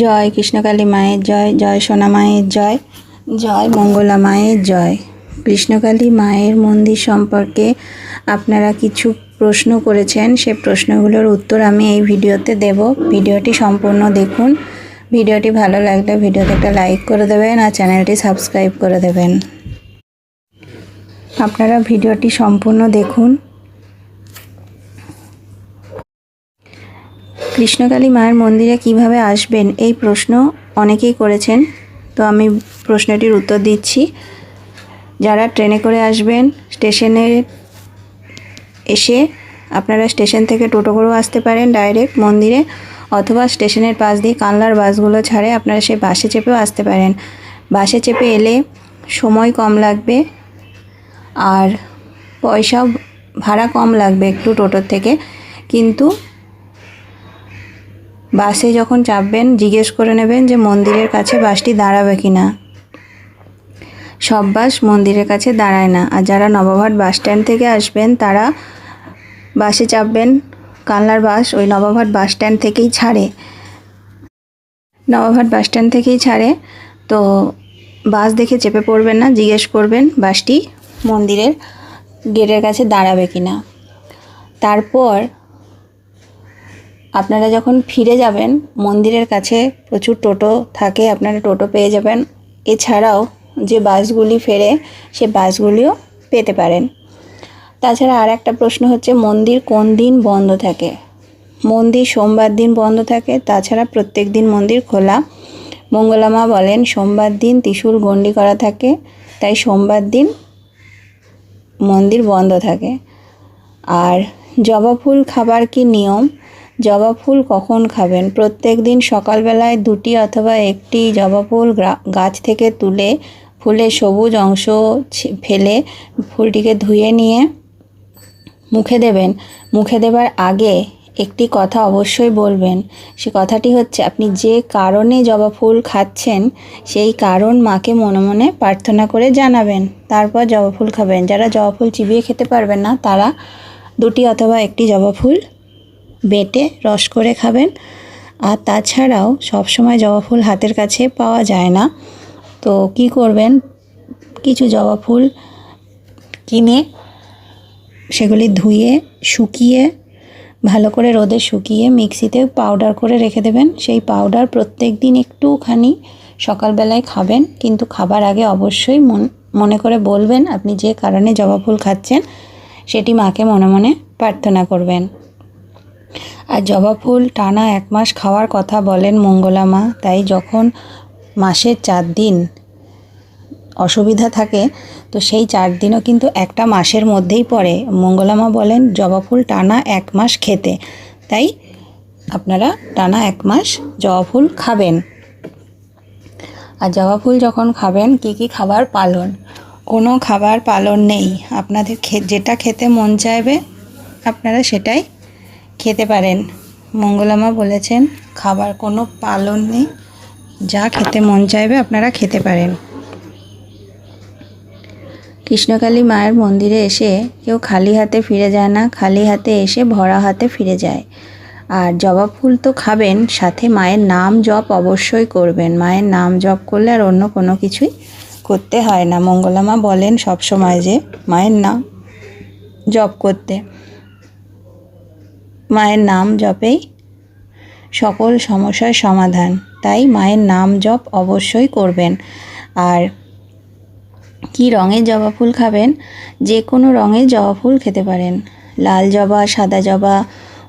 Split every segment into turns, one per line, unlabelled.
জয় কৃষ্ণকালী মায়ের জয় জয় সোনা মায়ের জয় জয় মঙ্গলা মায়ের জয়। কৃষ্ণকালী মায়ের মন্দির সম্পর্কে আপনারা কিছু প্রশ্ন করেছেন, সে প্রশ্নগুলোর উত্তর আমি এই ভিডিওতে দেব। ভিডিওটি সম্পূর্ণ দেখুন। ভিডিওটি ভালো লাগলে ভিডিওতে একটা লাইক করে দেবেন আর চ্যানেলটি সাবস্ক্রাইব করে দেবেন। আপনারা ভিডিওটি সম্পূর্ণ দেখুন। কৃষ্ণকালী মায়ের মন্দিরে কীভাবে আসবেন এই প্রশ্ন অনেকেই করেছেন। তো আমি প্রশ্নটির উত্তর দিচ্ছি। যারা ট্রেনে করে আসবেন, স্টেশনে এসে আপনারা স্টেশন থেকে টোটো করেও আসতে পারেন ডাইরেক্ট মন্দিরে, অথবা স্টেশনের পাশ দিয়ে কানলার বাসগুলো ছাড়ে আপনারা সেই বাসে চেপেও আসতে পারেন। বাসে চেপে এলে সময় কম লাগবে আর পয়সাও ভাড়া কম লাগবে একটু টোটোর থেকে। কিন্তু বাসে যখন চাপবেন, জিজ্ঞেস করে নেবেন যে মন্দিরের কাছে বাসটি দাঁড়াবে কি না সব বাস মন্দিরের কাছে দাঁড়ায় না। আর যারা নবাবহাট বাস স্ট্যান্ড থেকে আসবেন, তারা বাসে চাপবেন। কানলার বাস ওই নবাবহাট বাস স্ট্যান্ড থেকেই ছাড়ে। নবাবহাট বাস স্ট্যান্ড থেকেই ছাড়ে। তো বাস দেখে চেপে পড়বেন না, জিজ্ঞেস করবেন বাসটি মন্দিরের গেটের কাছে দাঁড়াবে কি না তারপর আপনারা যখন ফিরে যাবেন, মন্দিরের কাছে প্রচুর টোটো থাকে, আপনারা টোটো পেয়ে যাবেন। এছাড়াও যে বাসগুলি ফেরে, সে বাসগুলিও পেতে পারেন। তাছাড়া আর একটা প্রশ্ন হচ্ছে, মন্দির কোন দিন বন্ধ থাকে? মন্দির সোমবার দিন বন্ধ থাকে, তাছাড়া প্রত্যেক দিন মন্দির খোলা। মঙ্গলামা বলেন, সোমবার দিন ত্রিশূল গণ্ডি করা থাকে, তাই সোমবার দিন মন্দির বন্ধ থাকে। আর জবা ফুল খাবার কি নিয়ম? জবা ফুল কখন খাবেন? প্রত্যেক দিন সকালবেলায় দুটি অথবা একটি জবা ফুল গাছ থেকে তুলে ফুলের সবুজ অংশ ফেলে ফুলটিকে ধুয়ে নিয়ে মুখে দেবেন। মুখে দেবার আগে একটি কথা অবশ্যই বলবেন। সে কথাটি হচ্ছে, আপনি যে কারণে জবা ফুল খাচ্ছেন, সেই কারণ মাকে মনে মনে প্রার্থনা করে জানাবেন। তারপর জবা ফুল খাবেন। যারা জবা ফুল চিবিয়ে খেতে পারবেন না, তারা দুটি অথবা একটি জবা ফুল বেটে রস করে খাবেন। আর তাছাড়াও সবসময় জবা ফুল হাতের কাছে পাওয়া যায় না। তো কি করবেন? কিছু জবা ফুল কিনে সেগুলি ধুয়ে, শুকিয়ে, ভালো করে রোদে শুকিয়ে মিক্সিতে পাউডার করে রেখে দেবেন। সেই পাউডার প্রত্যেক দিন একটুখানি সকালবেলায় খাবেন। কিন্তু খাবার আগে অবশ্যই মন, মনে করে বলবেন, আপনি যে কারণে জবা ফুল খাচ্ছেন, সেটি মাকে মনে মনে প্রার্থনা করবেন। আর জবা ফুল টানা এক মাস খাওয়ার কথা বলেন মঙ্গলা মা, তাই যখন মাসের চার দিন অসুবিধা থাকে, তো সেই চার দিনও কিন্তু একটা মাসের মধ্যেই পড়ে। মঙ্গলা মা বলেন, জবা ফুল টানা এক মাস খেতে। তাই আপনারা টানা এক মাস জবা ফুল খাবেন। আর জবা ফুল যখন খাবেন, কি কি খাবার পালন? কোনো খাবার পালন নেই। আপনাদের যেটা খেতে মন চাইবে, আপনারা সেটাই খেতে পারেন। মঙ্গলামা বলেছেন, খাবার কোনো পালন নেই। যা খেতে মন চাইবে আপনারা খেতে পারেন। কৃষ্ণকালী মায়ের মন্দিরে এসে কেউ খালি হাতে ফিরে যায় না, খালি হাতে এসে ভরা হাতে ফিরে যায়। আর জবা ফুল তো খাবেন, সাথে মায়ের নাম জপ অবশ্যই করবেন। মায়ের নাম জপ করলে আর অন্য কোনো কিছুই করতে হয় না। মঙ্গলামা বলেন সব সময় যে, মায়ের নাম জপ করতে। মায়ের নাম জপেই সকল সমস্যার সমাধান। তাই মায়ের নাম জপ অবশ্যই করবেন। আর কি রঙের জবা ফুল খাবেন? যে কোনো রঙের জবা ফুল খেতে পারেন। লাল জবা, সাদা জবা,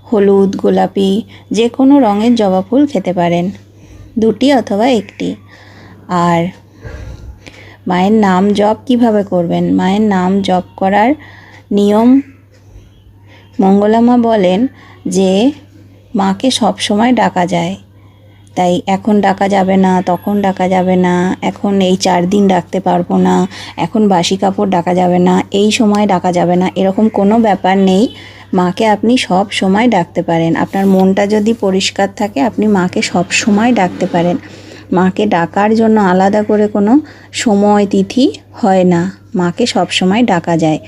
হলুদ, গোলাপি, যে কোনো রঙের জবা ফুল খেতে পারেন। দুটি অথবা একটি। আর মায়ের নাম জপ কীভাবে করবেন? মায়ের নাম জপ করার নিয়ম মঙ্গলামা বলেন যে, মাকে সব সময় ডাকা যায়। তাই এখন ডাকা যাবে না, তখন ডাকা যাবে না, এখন এই চার দিন ডাকতে পারব না, এখন বাসি কাপড় ডাকা যাবে না, এই সময় ডাকা যাবে না, এরকম কোনো ব্যাপার নেই। মাকে আপনি সব সময় ডাকতে পারেন। আপনার মনটা যদি পরিষ্কার থাকে, আপনি মাকে সব সময় ডাকতে পারেন। মাকে ডাকার জন্য আলাদা করে কোনো সময় তিথি হয় না। মাকে সব সময় ডাকা যায়।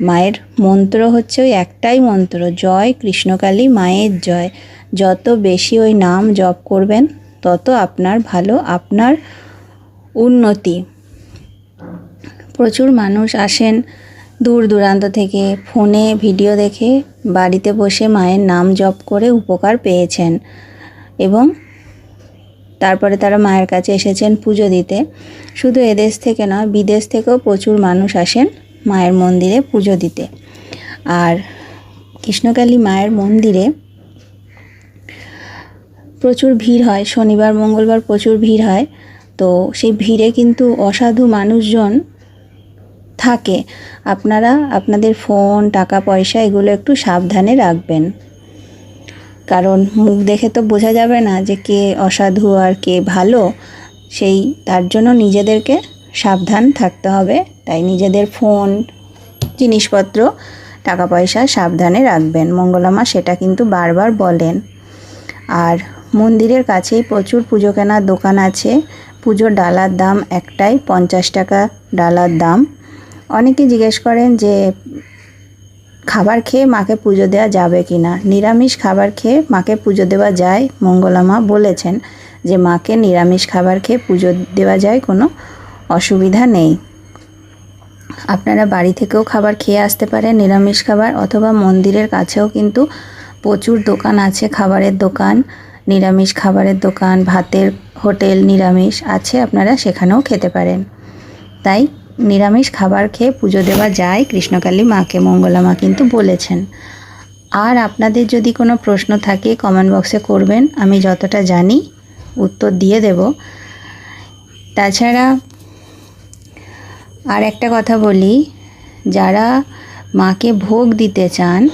মায়ের মন্ত্র হচ্ছে ওই একটাই মন্ত্র, জয় কৃষ্ণকালী মায়ের জয়। যত বেশি ওই নাম জপ করবেন, তত আপনার ভালো, আপনার উন্নতি। প্রচুর মানুষ আসেন দূর দূরান্ত থেকে, ফোনে ভিডিও দেখে, বাড়িতে বসে মায়ের নাম জপ করে উপকার পেয়েছেন। এবং তারপরে তারা মায়ের কাছে এসেছেন পুজো দিতে। শুধু এদেশ থেকে নয়, বিদেশ থেকেও প্রচুর মানুষ আসেন। মায়ের মন্দিরে পুজো দিতে। আর কৃষ্ণকালী মায়ের মন্দিরে প্রচুর ভিড় হয়, শনিবার, মঙ্গলবার প্রচুর ভিড় হয়। তো সেই ভিড়ে কিন্তু অসাধু মানুষজন থাকে। আপনারা আপনাদের ফোন, টাকা, পয়সা এগুলো একটু সাবধানে রাখবেন। কারণ মুখ দেখে তো বোঝা যাবে না যে কে অসাধু আর কে ভালো। সেই তার জন্য নিজেদেরকে সাবধান থাকতে হবে। তাই নিজেদের ফোন, জিনিসপত্র টাকা পয়সা সাবধানে রাখবেন। মঙ্গলামা সেটা কিন্তু বারবার বলেন। আর মন্দিরের কাছেই প্রচুর পুজো কেনার দোকান আছে। পুজোর ডালার দাম একটাই, পঞ্চাশ টাকা ডালার দাম। অনেকে জিজ্ঞেস করেন যে, খাবার খেয়ে মাকে পুজো দেওয়া যাবে কি না নিরামিষ খাবার খেয়ে মাকে পুজো দেওয়া যায়? মঙ্গলামা বলেছেন যে, মাকে নিরামিষ খাবার খেয়ে পুজো দেওয়া যায় কোনো অসুবিধা নেই। আপনারা বাড়ি থেকেও খাবার খেয়ে আসতে পারেন, নিরামিষ খাবার অথবা মন্দিরের কাছেও কিন্তু প্রচুর দোকান আছে, খাবারের দোকান, নিরামিষ খাবারের দোকান, ভাতের হোটেল নিরামিষ আছে, আপনারা সেখানেও খেতে পারেন। তাই নিরামিষ খাবার খেয়ে পুজো দেওয়া যায়, কৃষ্ণকালী মাকে, মঙ্গলা মা কিন্তু বলেছেন। আর আপনাদের যদি কোনো প্রশ্ন থাকে কমেন্ট বক্সে করবেন, আমি যতটা জানি উত্তর দিয়ে দেব। তাছাড়া আর একটা কথা বলি, যারা মাকে ভোগ দিতে চান,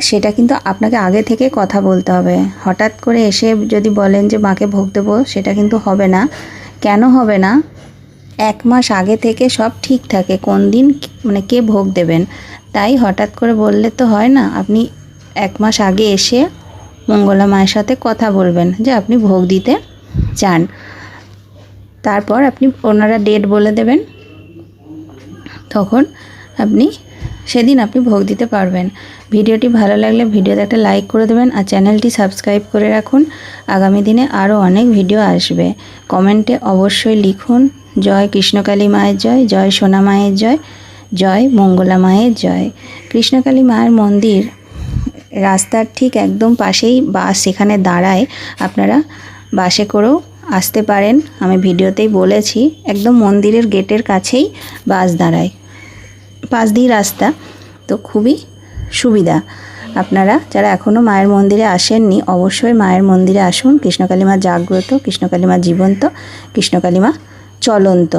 সেটা কিন্তু আপনাকে আগে থেকে কথা বলতে হবে। হঠাৎ করে এসে যদি বলেন যে মাকে ভোগ দেবো, সেটা কিন্তু হবে না। কেন হবে না? এক মাস আগে থেকে সব ঠিক থাকে, কোন দিন মানে কে ভোগ দেবেন। তাই হঠাৎ করে বললে তো হয় না, আপনি এক মাস আগে এসে মঙ্গলা মায়ের সাথে কথা বলবেন যে আপনি ভোগ দিতে চান। তারপর আপনি ওনারা ডেট বলে দেবেন। তখন আপনি সেদিন আপনি ভোগ দিতে পারবেন। ভিডিওটি ভালো লাগলে ভিডিওতে একটা লাইক করে দেবেন আর চ্যানেলটি সাবস্ক্রাইব করে রাখুন। আগামী দিনে আরও অনেক ভিডিও আসবে। কমেন্টে অবশ্যই লিখুন, জয় কৃষ্ণকালী মায়ের জয় জয় সোনা মায়ের জয় জয় মঙ্গলা মায়ের জয়। কৃষ্ণকালী মায়ের মন্দির রাস্তার ঠিক একদম পাশেই বাস সেখানে দাঁড়ায় আপনারা বাসে করেও আসতে পারেন, আমি ভিডিওতেই বলেছি, একদম মন্দিরের গেটের কাছেই বাস দাঁড়ায়। পাশ দিয়ে রাস্তা, তো খুবই সুবিধা। আপনারা যারা এখনও মায়ের মন্দিরে আসেননি, অবশ্যই মায়ের মন্দিরে আসুন। কৃষ্ণকালী মা জাগ্রত, কৃষ্ণকালী মা জীবন্ত, কৃষ্ণকালী মা চলন্ত।